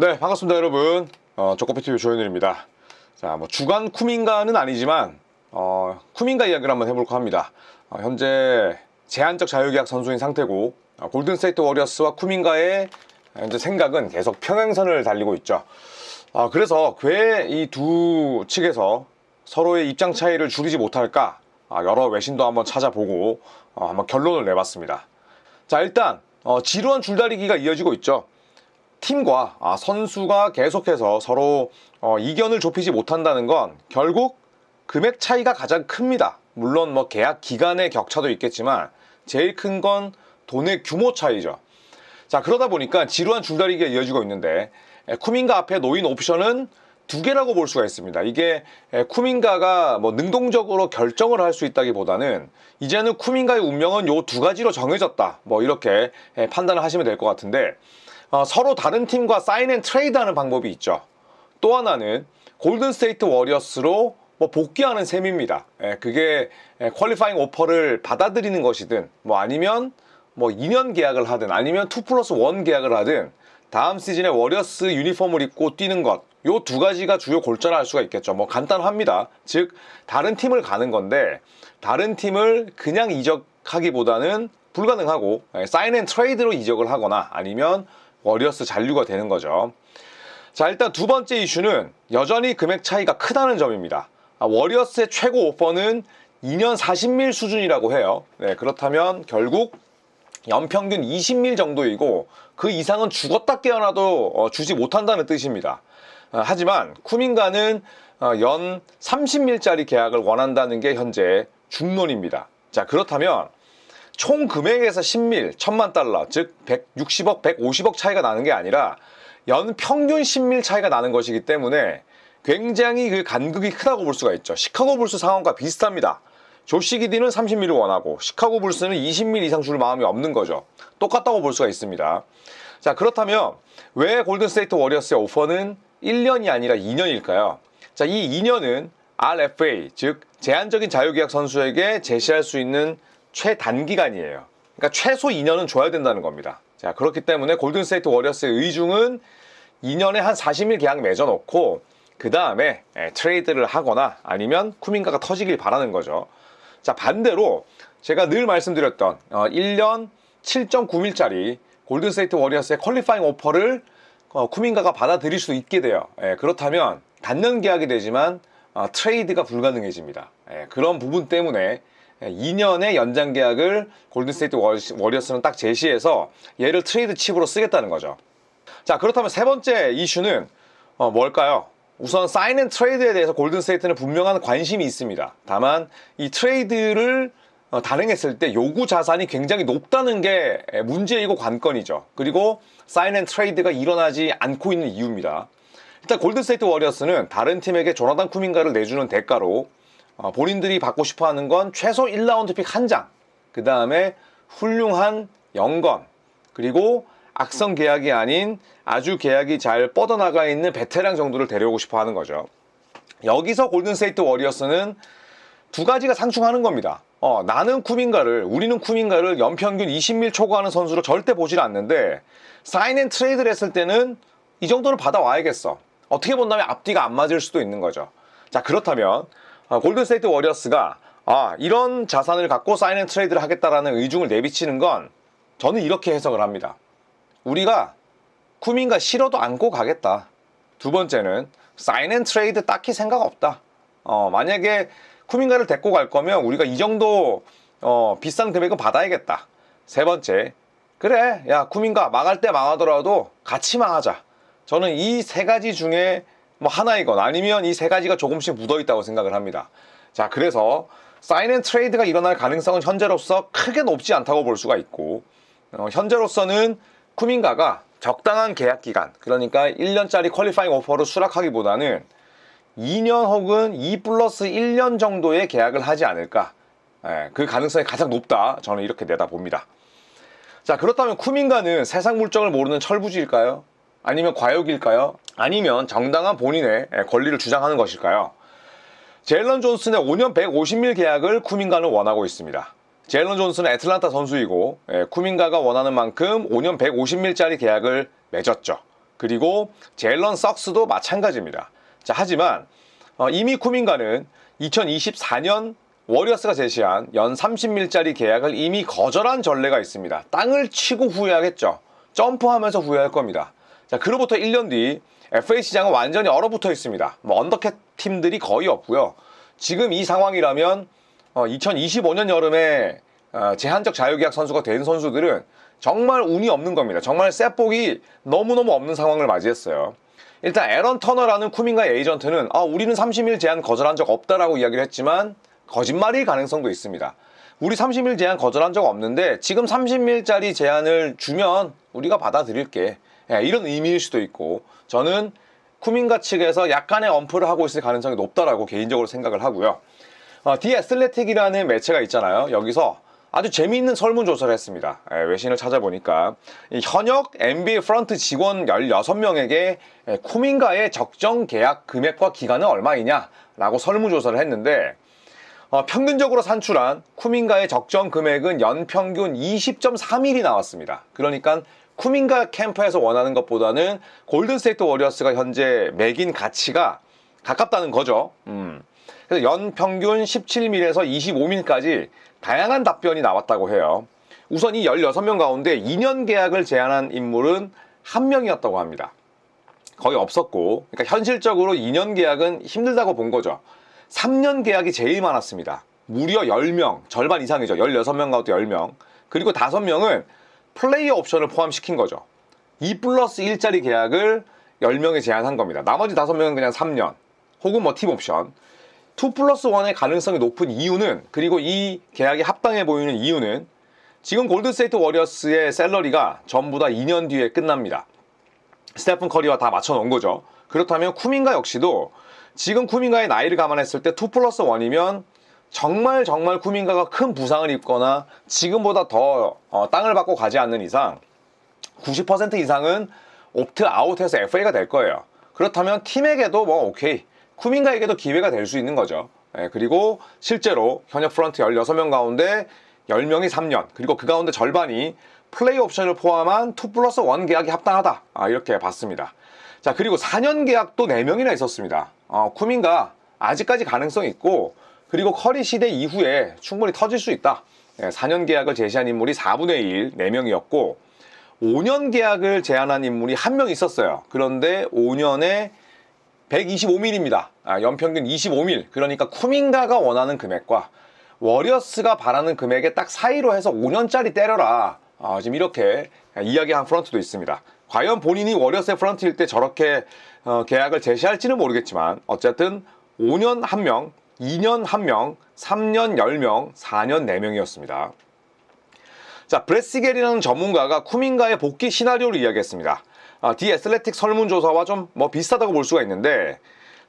네, 반갑습니다, 여러분. 어, 조코피TV 조현일입니다. 자, 뭐 주간 쿠밍가는 아니지만 어, 쿠밍가 이야기를 한번 해볼까 합니다. 어, 현재 제한적 자유계약 선수인 상태고 어, 골든스테이트 워리어스와 쿠밍가의 현재 생각은 계속 평행선을 달리고 있죠. 아, 그래서 왜 이 두 측에서 서로의 입장 차이를 줄이지 못할까 아, 여러 외신도 한번 찾아보고 어, 한번 결론을 내봤습니다. 자, 일단 어, 지루한 줄다리기가 이어지고 있죠. 팀과 아, 선수가 계속해서 서로 어, 이견을 좁히지 못한다는 건 결국 금액 차이가 가장 큽니다. 물론 뭐 계약 기간의 격차도 있겠지만 제일 큰 건 돈의 규모 차이죠. 자 그러다 보니까 지루한 줄다리기가 이어지고 있는데 에, 쿠밍가 앞에 놓인 옵션은 두 개라고 볼 수가 있습니다. 이게 에, 쿠밍가가 뭐 능동적으로 결정을 할 수 있다기보다는 이제는 쿠밍가의 운명은 요 두 가지로 정해졌다. 뭐 이렇게 에, 판단을 하시면 될 것 같은데 어, 서로 다른 팀과 사인 앤 트레이드하는 방법이 있죠. 또 하나는 골든 스테이트 워리어스로 뭐 복귀하는 셈입니다. 예, 그게 예, 퀄리파잉 오퍼를 받아들이는 것이든 뭐 아니면 뭐 2년 계약을 하든 아니면 2 플러스 1 계약을 하든 다음 시즌에 워리어스 유니폼을 입고 뛰는 것. 요 두 가지가 주요 골자라 할 수가 있겠죠. 뭐 간단합니다. 즉 다른 팀을 가는 건데 다른 팀을 그냥 이적하기보다는 불가능하고 예, 사인 앤 트레이드로 이적을 하거나 아니면 워리어스 잔류가 되는 거죠. 자, 일단 두 번째 이슈는 여전히 금액 차이가 크다는 점입니다. 아, 워리어스의 최고 오퍼는 2년 40밀 수준이라고 해요. 네, 그렇다면 결국 연평균 20밀 정도이고 그 이상은 죽었다 깨어나도 어, 주지 못한다는 뜻입니다. 아, 하지만 쿠밍가는 어, 연 30밀짜리 계약을 원한다는 게 현재 중론입니다. 자, 그렇다면 총 금액에서 10밀, 1000만 달러, 즉 160억, 150억 차이가 나는 게 아니라 연 평균 10밀 차이가 나는 것이기 때문에 굉장히 그 간극이 크다고 볼 수가 있죠. 시카고 불스 상황과 비슷합니다. 조시 기디는 30밀을 원하고 시카고 불스는 20밀 이상 줄 마음이 없는 거죠. 똑같다고 볼 수가 있습니다. 자, 그렇다면 왜 골든스테이트 워리어스의 오퍼는 1년이 아니라 2년일까요? 자, 이 2년은 RFA, 즉 제한적인 자유계약 선수에게 제시할 수 있는 최단기간이에요. 그러니까 최소 2년은 줘야 된다는 겁니다. 자, 그렇기 때문에 골든스테이트 워리어스의 의중은 2년에 한 40일 계약 맺어놓고 그 다음에 트레이드를 하거나 아니면 쿠밍가가 터지길 바라는 거죠. 자, 반대로 제가 늘 말씀드렸던 어, 1년 7.9밀짜리 골든스테이트 워리어스의 퀄리파잉 오퍼를 어, 쿠밍가가 받아들일 수 있게 돼요. 예, 그렇다면 단년 계약이 되지만 어, 트레이드가 불가능해집니다. 예, 그런 부분 때문에 2년의 연장 계약을 골든스테이트 워리어스는 딱 제시해서 얘를 트레이드 칩으로 쓰겠다는 거죠. 자, 그렇다면 세 번째 이슈는 어, 뭘까요? 우선 사인 앤 트레이드에 대해서 골든스테이트는 분명한 관심이 있습니다. 다만 이 트레이드를 어, 단행했을 때 요구 자산이 굉장히 높다는 게 문제이고 관건이죠. 그리고 사인 앤 트레이드가 일어나지 않고 있는 이유입니다. 일단 골든스테이트 워리어스는 다른 팀에게 조나단 쿠밍가를 내주는 대가로 어, 본인들이 받고 싶어 하는 건 최소 1라운드 픽 한 장, 그 다음에 훌륭한 영건, 그리고 악성 계약이 아닌 아주 계약이 잘 뻗어나가 있는 베테랑 정도를 데려오고 싶어 하는 거죠. 여기서 골든스테이트 워리어스는 두 가지가 상충하는 겁니다. 어, 나는 쿠밍가를, 우리는 쿠밍가를 연평균 20밀 초과하는 선수로 절대 보질 않는데, 사인 앤 트레이드를 했을 때는 이 정도는 받아와야겠어. 어떻게 본다면 앞뒤가 안 맞을 수도 있는 거죠. 자, 그렇다면, 아, 골든스테이트 워리어스가 아, 이런 자산을 갖고 사인 앤 트레이드를 하겠다라는 의중을 내비치는 건 저는 이렇게 해석을 합니다. 우리가 쿠밍가 싫어도 안고 가겠다. 두 번째는 사인 앤 트레이드 딱히 생각 없다. 어, 만약에 쿠밍가를 데리고 갈 거면 우리가 이 정도 어, 비싼 금액은 받아야겠다. 세 번째, 그래, 야 쿠밍가 망할 때 망하더라도 같이 망하자. 저는 이 세 가지 중에 뭐 하나이건 아니면 이 세 가지가 조금씩 묻어 있다고 생각을 합니다. 자, 그래서 사인 앤 트레이드가 일어날 가능성은 현재로서 크게 높지 않다고 볼 수가 있고 어, 현재로서는 쿠밍가가 적당한 계약 기간 그러니까 1년짜리 퀄리파잉 오퍼로 수락하기보다는 2년 혹은 2 플러스 1년 정도의 계약을 하지 않을까 예, 그 가능성이 가장 높다 저는 이렇게 내다봅니다 자 그렇다면 쿠밍가는 세상 물정을 모르는 철부지일까요? 아니면 과욕일까요? 아니면 정당한 본인의 권리를 주장하는 것일까요? 제일런 존슨의 5년 150밀 계약을 쿠밍가는 원하고 있습니다. 제일런 존슨은 애틀란타 선수이고 예, 쿠밍가가 원하는 만큼 5년 150밀짜리 계약을 맺었죠. 그리고 제일런 석스도 마찬가지입니다. 자, 하지만 어, 이미 쿠민가는 2024년 워리어스가 제시한 연 30밀짜리 계약을 이미 거절한 전례가 있습니다. 땅을 치고 후회하겠죠. 점프하면서 후회할 겁니다. 자, 그로부터 1년 뒤 FA 시장은 완전히 얼어붙어 있습니다. 뭐 언더캣 팀들이 거의 없고요. 지금 이 상황이라면 2025년 여름에 어, 제한적 자유계약 선수가 된 선수들은 정말 운이 없는 겁니다. 정말 셋복이 너무너무 없는 상황을 맞이했어요. 일단 에런 터너라는 쿠민가 에이전트는 아, 우리는 30일 제한 거절한 적 없다라고 이야기를 했지만 거짓말일 가능성도 있습니다. 우리 30일 제한 거절한 적 없는데 지금 30일짜리 제한을 주면 우리가 받아들일게. 예, 이런 의미일 수도 있고 저는 쿠민가 측에서 약간의 엄프를 하고 있을 가능성이 높다라고 개인적으로 생각을 하고요. 어, 디 애슬레틱이라는 매체가 있잖아요. 여기서 아주 재미있는 설문조사를 했습니다. 예, 외신을 찾아보니까 이 현역 NBA 프런트 직원 16명에게 예, 쿠민가의 적정 계약 금액과 기간은 얼마이냐라고 설문조사를 했는데 어, 평균적으로 산출한 쿠민가의 적정 금액은 연평균 20.3일이 나왔습니다. 그러니까 쿠민가 캠프에서 원하는 것보다는 골든스테이트 워리어스가 현재 매긴 가치가 가깝다는 거죠. 음. 그래서 연평균 17밀에서 25밀까지 다양한 답변이 나왔다고 해요. 우선 이 16명 가운데 2년 계약을 제안한 인물은 한 명이었다고 합니다. 거의 없었고, 그러니까 현실적으로 2년 계약은 힘들다고 본 거죠. 3년 계약이 제일 많았습니다. 무려 10명, 절반 이상이죠. 16명 가운데 10명. 그리고 5명은 플레이어 옵션을 포함시킨 거죠. 2 플러스 1짜리 계약을 10명에 제한한 겁니다. 나머지 5명은 그냥 3년, 혹은 뭐 팀 옵션. 2 플러스 1의 가능성이 높은 이유는, 그리고 이 계약이 합당해 보이는 이유는, 지금 골든스테이트 워리어스의 셀러리가 전부 다 2년 뒤에 끝납니다. 스테픈 커리와 다 맞춰 놓은 거죠. 그렇다면 쿠민가 역시도 지금 쿠민가의 나이를 감안했을 때 2 플러스 1이면 정말 정말 쿠민가가 큰 부상을 입거나 지금보다 더 어, 땅을 받고 가지 않는 이상 90% 이상은 옵트 아웃해서 FA가 될 거예요. 그렇다면 팀에게도 뭐 오케이 쿠민가에게도 기회가 될 수 있는 거죠. 예, 그리고 실제로 현역 프런트 16명 가운데 10명이 3년 그리고 그 가운데 절반이 플레이 옵션을 포함한 2 플러스 1 계약이 합당하다 아, 이렇게 봤습니다. 자 그리고 4년 계약도 4명이나 있었습니다. 어, 쿠민가 아직까지 가능성이 있고 그리고 커리 시대 이후에 충분히 터질 수 있다. 예, 4년 계약을 제시한 인물이 4분의 1, 4명이었고 5년 계약을 제안한 인물이 한 명 있었어요. 그런데 5년에 125밀입니다. 아, 연평균 25밀. 그러니까 쿠민가가 원하는 금액과 워리어스가 바라는 금액의 딱 사이로 해서 5년짜리 때려라. 아, 지금 이렇게 이야기한 프런트도 있습니다. 과연 본인이 워리어스의 프런트일 때 저렇게 어, 계약을 제시할지는 모르겠지만 어쨌든 5년 1명, 2년 1명, 3년 10명, 4년 4명이었습니다. 자, 브레시겔이라는 전문가가 쿠민가의 복귀 시나리오를 이야기했습니다. 아, 디 애슬레틱 설문조사와 좀 뭐 비슷하다고 볼 수가 있는데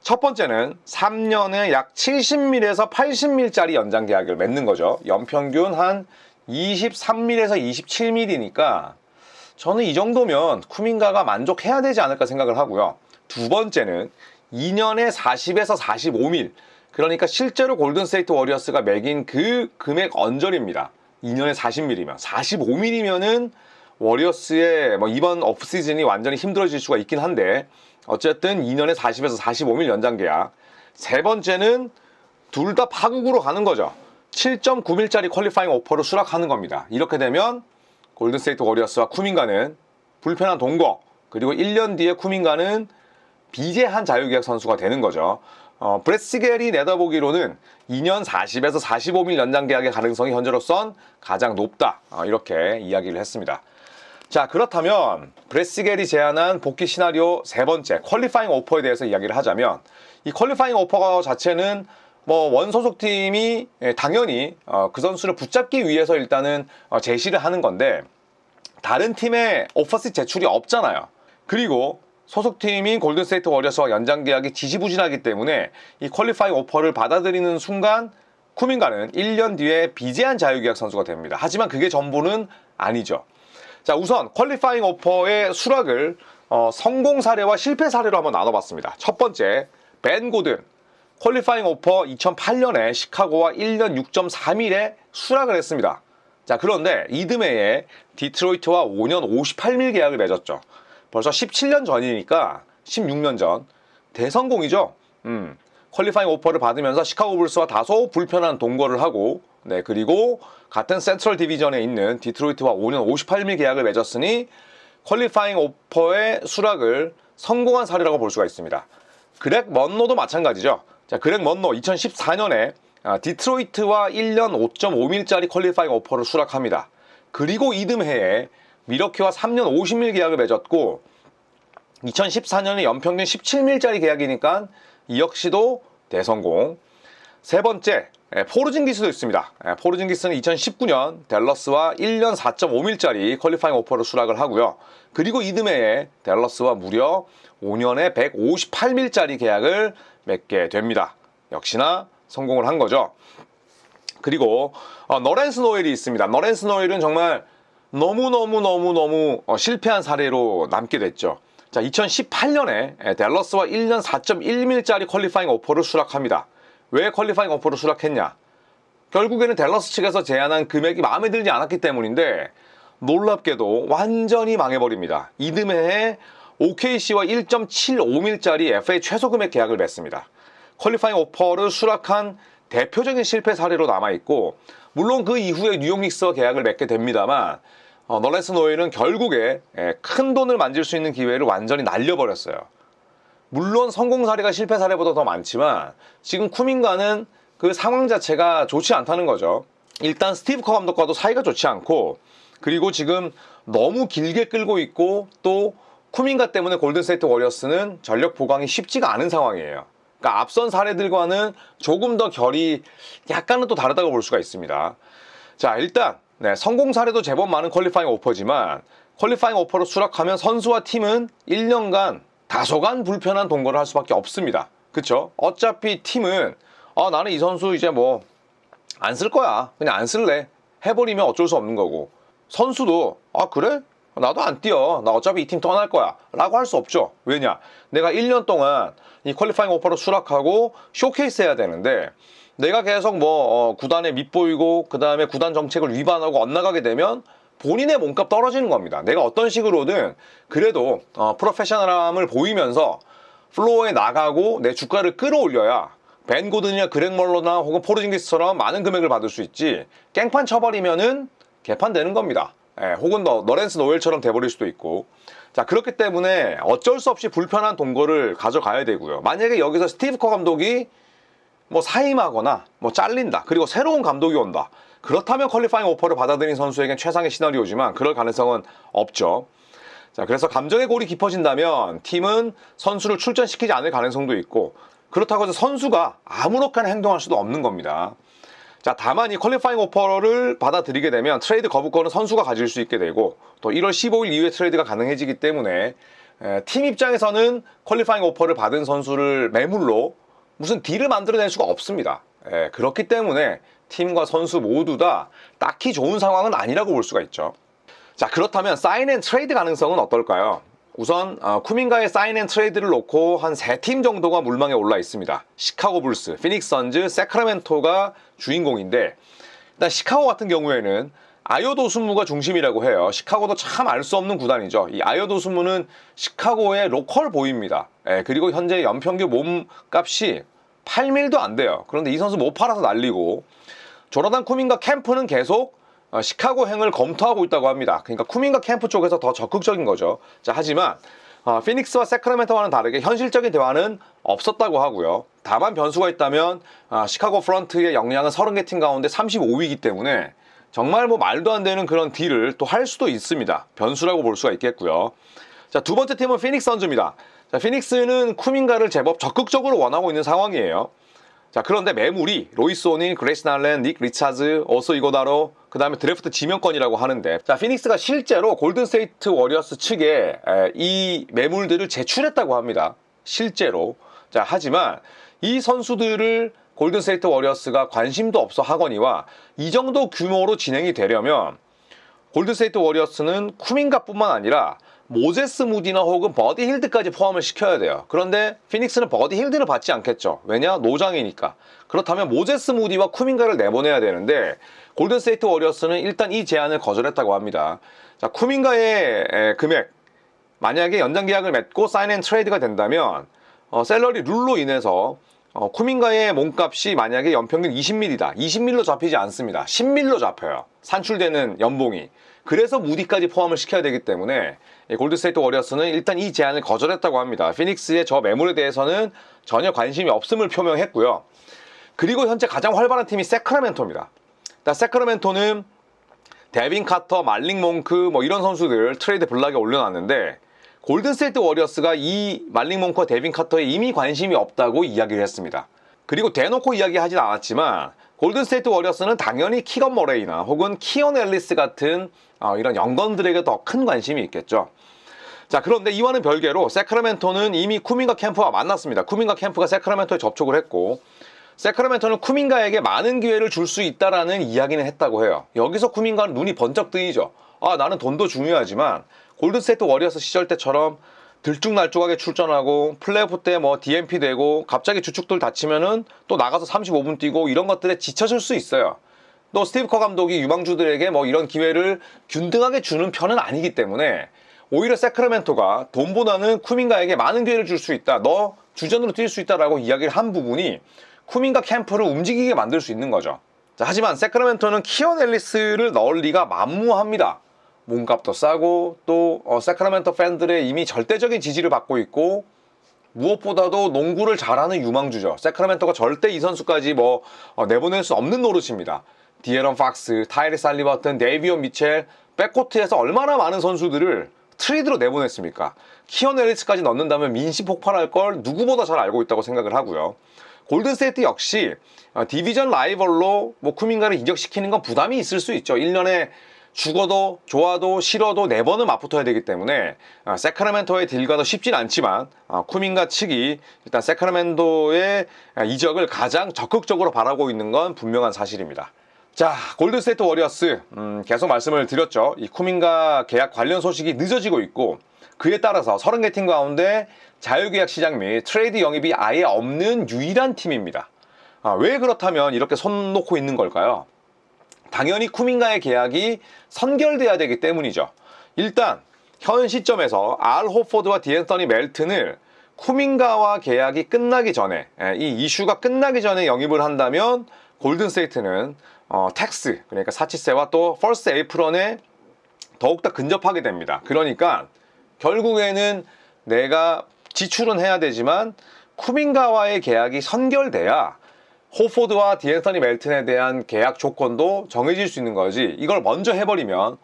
첫 번째는 3년에 약 70밀에서 80밀짜리 연장 계약을 맺는 거죠. 연평균 한 23밀에서 27밀이니까 저는 이 정도면 쿠민가가 만족해야 되지 않을까 생각을 하고요. 두 번째는 2년에 40에서 45밀. 그러니까 실제로 골든스테이트 워리어스가 매긴 그 금액 언저리입니다. 2년에 40밀이면 45밀이면은 워리어스의 뭐 이번 오프 시즌이 완전히 힘들어질 수가 있긴 한데 어쨌든 2년에 40에서 45밀 연장 계약. 세 번째는 둘 다 파국으로 가는 거죠. 7.9밀짜리 퀄리파잉 오퍼를 수락하는 겁니다. 이렇게 되면 골든스테이트 워리어스와 쿠민가는 불편한 동거 그리고 1년 뒤에 쿠민가는 비제한 자유계약 선수가 되는 거죠. 어, 브레스겔이 내다보기로는 2년 40에서 45밀 연장 계약의 가능성이 현재로선 가장 높다. 어, 이렇게 이야기를 했습니다. 자, 그렇다면 브레스겔이 제안한 복귀 시나리오 세 번째 퀄리파잉 오퍼에 대해서 이야기를 하자면 이 퀄리파잉 오퍼 자체는 뭐 원 소속 팀이 예, 당연히 어, 그 선수를 붙잡기 위해서 일단은 어, 제시를 하는 건데 다른 팀의 오퍼스 제출이 없잖아요. 그리고 소속팀인 골든스테이트 워리어스와 연장 계약이 지지부진하기 때문에 이 퀄리파잉 오퍼를 받아들이는 순간 쿠민가는 1년 뒤에 비제한 자유계약 선수가 됩니다. 하지만 그게 전부는 아니죠. 자, 우선 퀄리파잉 오퍼의 수락을 어, 성공 사례와 실패 사례로 한번 나눠봤습니다. 첫 번째, 벤 고든. 퀄리파잉 오퍼 2008년에 시카고와 1년 6.3일에 수락을 했습니다. 자, 그런데 이듬해에 디트로이트와 5년 58밀 계약을 맺었죠. 벌써 17년 전이니까 16년 전 대성공이죠. 음, 퀄리파잉 오퍼를 받으면서 시카고 불스와 다소 불편한 동거를 하고 네 그리고 같은 센트럴 디비전에 있는 디트로이트와 5년 58밀 계약을 맺었으니 퀄리파잉 오퍼의 수락을 성공한 사례라고 볼 수가 있습니다. 그렉 먼노도 마찬가지죠. 자, 그렉 먼노 2014년에 아, 디트로이트와 1년 5.5밀짜리 퀄리파잉 오퍼를 수락합니다. 그리고 이듬해에 미러키와 3년 50밀 계약을 맺었고 2014년에 연평균 17밀짜리 계약이니까 이 역시도 대성공. 세 번째, 예, 포르징기스도 있습니다. 예, 포르징기스는 2019년 댈러스와 1년 4.5밀짜리 퀄리파잉 오퍼를 수락을 하고요. 그리고 이듬해에 댈러스와 무려 5년에 158밀짜리 계약을 맺게 됩니다. 역시나 성공을 한 거죠. 그리고 어, 너렌스 노엘이 있습니다. 너렌스 노엘은 정말 너무너무너무너무 어, 실패한 사례로 남게 됐죠. 자, 2018년에 댈러스와 1년 4.1밀짜리 퀄리파잉 오퍼를 수락합니다. 왜 퀄리파잉 오퍼를 수락했냐? 결국에는 댈러스 측에서 제안한 금액이 마음에 들지 않았기 때문인데 놀랍게도 완전히 망해버립니다. 이듬해에 OKC와 1.75밀짜리 FA 최소 금액 계약을 맺습니다. 퀄리파잉 오퍼를 수락한 대표적인 실패 사례로 남아있고 물론 그 이후에 뉴욕 닉스와 계약을 맺게 됩니다만 어, 너레스 노일은 결국에 예, 큰 돈을 만질 수 있는 기회를 완전히 날려버렸어요. 물론 성공 사례가 실패 사례보다 더 많지만 지금 쿠민가는 그 상황 자체가 좋지 않다는 거죠. 일단 스티브 커 감독과도 사이가 좋지 않고 그리고 지금 너무 길게 끌고 있고 또 쿠민가 때문에 골든스테이트 워리어스는 전력 보강이 쉽지가 않은 상황이에요. 그러니까 앞선 사례들과는 조금 더 결이 약간은 또 다르다고 볼 수가 있습니다. 자, 일단 네, 성공 사례도 제법 많은 퀄리파잉 오퍼지만 퀄리파잉 오퍼로 수락하면 선수와 팀은 1년간 다소간 불편한 동거를 할 수밖에 없습니다. 그쵸? 어차피 팀은 아, 나는 이 선수 이제 뭐 안 쓸 거야. 그냥 안 쓸래. 해버리면 어쩔 수 없는 거고. 선수도 아 그래? 나도 안 뛰어. 나 어차피 이 팀 떠날 거야. 라고 할 수 없죠. 왜냐? 내가 1년 동안 이 퀄리파잉 오퍼로 수락하고 쇼케이스 해야 되는데 내가 계속 뭐 어, 구단에 밑보이고 그 다음에 구단 정책을 위반하고 엇나가게 되면 본인의 몸값 떨어지는 겁니다. 내가 어떤 식으로든 그래도 어, 프로페셔널함을 보이면서 플로어에 나가고 내 주가를 끌어올려야 벤 고든이나 그렉 멀러나 혹은 포르징기스처럼 많은 금액을 받을 수 있지 깽판 쳐버리면은 개판되는 겁니다. 예, 혹은 너, 너렌스 노엘처럼 돼버릴 수도 있고 자 그렇기 때문에 어쩔 수 없이 불편한 동거를 가져가야 되고요. 만약에 여기서 스티브 커 감독이 뭐 사임하거나 뭐 잘린다 그리고 새로운 감독이 온다 그렇다면 퀄리파잉 오퍼를 받아들인 선수에겐 최상의 시나리오지만 그럴 가능성은 없죠. 자, 그래서 감정의 골이 깊어진다면 팀은 선수를 출전시키지 않을 가능성도 있고 그렇다고 해서 선수가 아무렇게나 행동할 수도 없는 겁니다. 자, 다만 이 퀄리파잉 오퍼를 받아들이게 되면 트레이드 거부권은 선수가 가질 수 있게 되고 또 1월 15일 이후에 트레이드가 가능해지기 때문에 에, 팀 입장에서는 퀄리파잉 오퍼를 받은 선수를 매물로 무슨 딜을 만들어낼 수가 없습니다. 에, 그렇기 때문에 팀과 선수 모두 다 딱히 좋은 상황은 아니라고 볼 수가 있죠. 자, 그렇다면 사인 앤 트레이드 가능성은 어떨까요? 우선 어, 쿠민가의 사인 앤 트레이드를 놓고 한 세 팀 정도가 물망에 올라 있습니다. 시카고 불스, 피닉스 선즈, 세크라멘토가 주인공인데 일단 시카고 같은 경우에는 아요도 순무가 중심이라고 해요. 시카고도 참 알 수 없는 구단이죠. 이 아요도 순무는 시카고의 로컬 보입니다. 예, 그리고 현재 연평균 몸값이 8밀도 안 돼요. 그런데 이 선수 못 팔아서 날리고 조나단 쿠민가 캠프는 계속 어, 시카고행을 검토하고 있다고 합니다. 그러니까 쿠민가 캠프 쪽에서 더 적극적인 거죠. 자, 하지만 어, 피닉스와 세크라멘토와는 다르게 현실적인 대화는 없었다고 하고요. 다만 변수가 있다면 어, 시카고 프런트의 역량은 30개 팀 가운데 35위이기 때문에 정말 뭐 말도 안 되는 그런 딜을 또 할 수도 있습니다. 변수라고 볼 수가 있겠고요. 자, 두 번째 팀은 피닉스 선즈입니다. 자, 피닉스는 쿠민가를 제법 적극적으로 원하고 있는 상황이에요. 자, 그런데 매물이 로이스 오닌, 그레이스 날렌, 닉 리차즈, 어소 이고다로, 그 다음에 드래프트 지명권이라고 하는데, 자, 피닉스가 실제로 골든스테이트 워리어스 측에 에, 이 매물들을 제출했다고 합니다. 실제로. 자, 하지만 이 선수들을 골든스테이트 워리어스가 관심도 없어 하거니와 이 정도 규모로 진행이 되려면 골든스테이트 워리어스는 쿠민가뿐만 아니라 모제스 무디나 혹은 버디 힐드까지 포함을 시켜야 돼요. 그런데 피닉스는 버디 힐드를 받지 않겠죠. 왜냐? 노장이니까. 그렇다면 모제스 무디와 쿠민가를 내보내야 되는데 골든스테이트 워리어스는 일단 이 제안을 거절했다고 합니다. 자, 쿠민가의 에, 금액 만약에 연장 계약을 맺고 사인 앤 트레이드가 된다면 어, 셀러리 룰로 인해서 어, 쿠민가의 몸값이 만약에 연평균 20밀이다. 20밀로 잡히지 않습니다. 10밀로 잡혀요. 산출되는 연봉이. 그래서 무디까지 포함을 시켜야 되기 때문에 이 골드스테이트 워리어스는 일단 이 제안을 거절했다고 합니다. 피닉스의 저 매물에 대해서는 전혀 관심이 없음을 표명했고요. 그리고 현재 가장 활발한 팀이 세크라멘토입니다. 세크라멘토는 데빈 카터, 말링 몽크 뭐 이런 선수들 트레이드 블락에 올려놨는데 골든스테이트 워리어스가 이 말링 몽크와 데빈 카터에 이미 관심이 없다고 이야기를 했습니다. 그리고 대놓고 이야기하진 않았지만 골든스테이트 워리어스는 당연히 키건 머레이나 혹은 키온 앨리스 같은 어, 이런 영건들에게 더 큰 관심이 있겠죠. 자 그런데 이와는 별개로 세크라멘토는 이미 쿠민가 캠프와 만났습니다. 쿠민가 캠프가 세크라멘토에 접촉을 했고 세크라멘토는 쿠민가에게 많은 기회를 줄 수 있다라는 이야기는 했다고 해요. 여기서 쿠민가는 눈이 번쩍 뜨이죠. 아 나는 돈도 중요하지만 골든스테이트 워리어스 시절 때처럼 들쭉날쭉하게 출전하고 플레이오프 때 뭐 DMP 되고 갑자기 주축들 다치면은 또 나가서 35분 뛰고 이런 것들에 지쳐질 수 있어요. 또 스티브 커 감독이 유망주들에게 뭐 이런 기회를 균등하게 주는 편은 아니기 때문에 오히려 세크라멘토가 돈보다는 쿠민가에게 많은 기회를 줄 수 있다. 너 주전으로 뛸 수 있다라고 이야기를 한 부분이 쿠민가 캠프를 움직이게 만들 수 있는 거죠. 자, 하지만 세크라멘토는 키온 앨리스를 넣을 리가 만무합니다. 몸값도 싸고 또 어, 세크라멘토 팬들의 이미 절대적인 지지를 받고 있고 무엇보다도 농구를 잘하는 유망주죠. 세크라멘토가 절대 이 선수까지 뭐 어, 내보낼 수 없는 노릇입니다. 디에런 팍스, 타이리 살리버튼, 데이비온 미첼 백코트에서 얼마나 많은 선수들을 트레이드로 내보냈습니까? 키온 앨리스까지 넣는다면 민심 폭발할 걸 누구보다 잘 알고 있다고 생각을 하고요. 골든스테이트 역시 어, 디비전 라이벌로 뭐 쿠민가를 이적시키는 건 부담이 있을 수 있죠. 1년에 죽어도 좋아도 싫어도 네 번은 맞붙어야 되기 때문에 아, 세크라멘토의 딜과도 쉽진 않지만 아, 쿠민가 측이 일단 세크라멘토의 아, 이적을 가장 적극적으로 바라고 있는 건 분명한 사실입니다. 자, 골든스테이트 워리어스 음, 계속 말씀을 드렸죠. 이 쿠민가 계약 관련 소식이 늦어지고 있고 그에 따라서 30개 팀 가운데 자유계약 시장 및 트레이드 영입이 아예 없는 유일한 팀입니다. 아, 왜 그렇다면 이렇게 손 놓고 있는 걸까요? 당연히 쿠민가의 계약이 선결돼야 되기 때문이죠. 일단 현 시점에서 알 호포드와 디앤서니 멜튼을 쿠민가와 계약이 끝나기 전에 예, 이 이슈가 끝나기 전에 영입을 한다면 골든스테이트는 어, 텍스 그러니까 사치세와 또 퍼스트 에이프런에 더욱더 근접하게 됩니다. 그러니까 결국에는 내가 지출은 해야 되지만 쿠민가와의 계약이 선결돼야 호포드와 디앤서니 멜튼에 대한 계약 조건도 정해질 수 있는 거지. 이걸 먼저 해버리면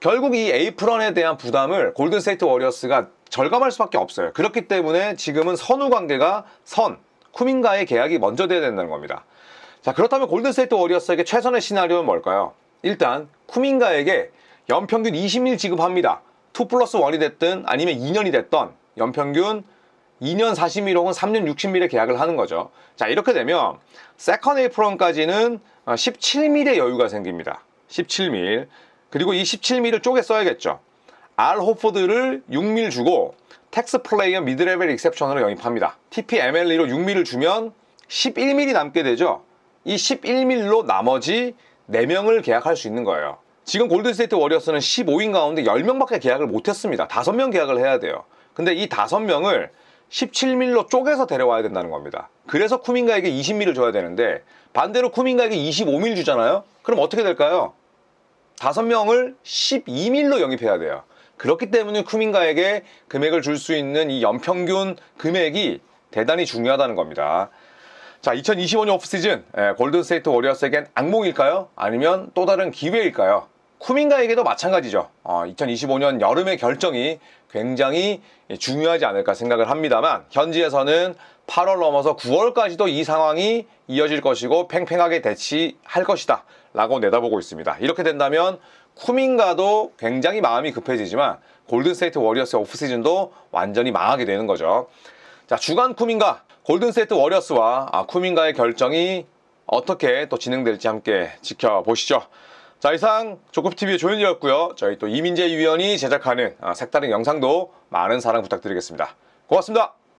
결국 이 에이프런에 대한 부담을 골든스테이트 워리어스가 절감할 수밖에 없어요. 그렇기 때문에 지금은 선후 관계가 선, 쿠민가의 계약이 먼저 돼야 된다는 겁니다. 자, 그렇다면 골든스테이트 워리어스에게 최선의 시나리오는 뭘까요? 일단 쿠민가에게 연평균 20일 지급합니다. 2 플러스 1이 됐든 아니면 2년이 됐던 연평균 2년 40일 혹은 3년 60일의 계약을 하는 거죠. 자, 이렇게 되면 세컨 에이프런까지는 17밀의 여유가 생깁니다. 17밀. 그리고 이 17밀을 쪼개 써야겠죠. 알 호포드를 6밀 주고 텍스 플레이어 미드레벨 익셉션으로 영입합니다. TP MLE로 6밀을 주면 11밀이 남게 되죠. 이 11밀로 나머지 4명을 계약할 수 있는 거예요. 지금 골든스테이트 워리어스는 15인 가운데 10명밖에 계약을 못했습니다. 5명 계약을 해야 돼요. 근데 이 5명을 17밀로 쪼개서 데려와야 된다는 겁니다. 그래서 쿠민가에게 20밀을 줘야 되는데 반대로 쿠민가에게 25밀 주잖아요? 그럼 어떻게 될까요? 5명을 12밀로 영입해야 돼요. 그렇기 때문에 쿠민가에게 금액을 줄 수 있는 이 연평균 금액이 대단히 중요하다는 겁니다. 자, 2025년 오프시즌 예, 골든스테이트 워리어스에겐 악몽일까요? 아니면 또 다른 기회일까요? 쿠민가에게도 마찬가지죠. 어, 2025년 여름의 결정이 굉장히 중요하지 않을까 생각을 합니다만 현지에서는 8월 넘어서 9월까지도 이 상황이 이어질 것이고 팽팽하게 대치할 것이다 라고 내다보고 있습니다. 이렇게 된다면 쿠민가도 굉장히 마음이 급해지지만 골든스테이트 워리어스의 오프시즌도 완전히 망하게 되는 거죠. 자 주간 쿠민가 골든스테이트 워리어스와 아, 쿠민가의 결정이 어떻게 또 진행될지 함께 지켜보시죠. 자 이상 조급TV의 조현이었고요. 저희 또 이민재 위원이 제작하는 아, 색다른 영상도 많은 사랑 부탁드리겠습니다. 고맙습니다.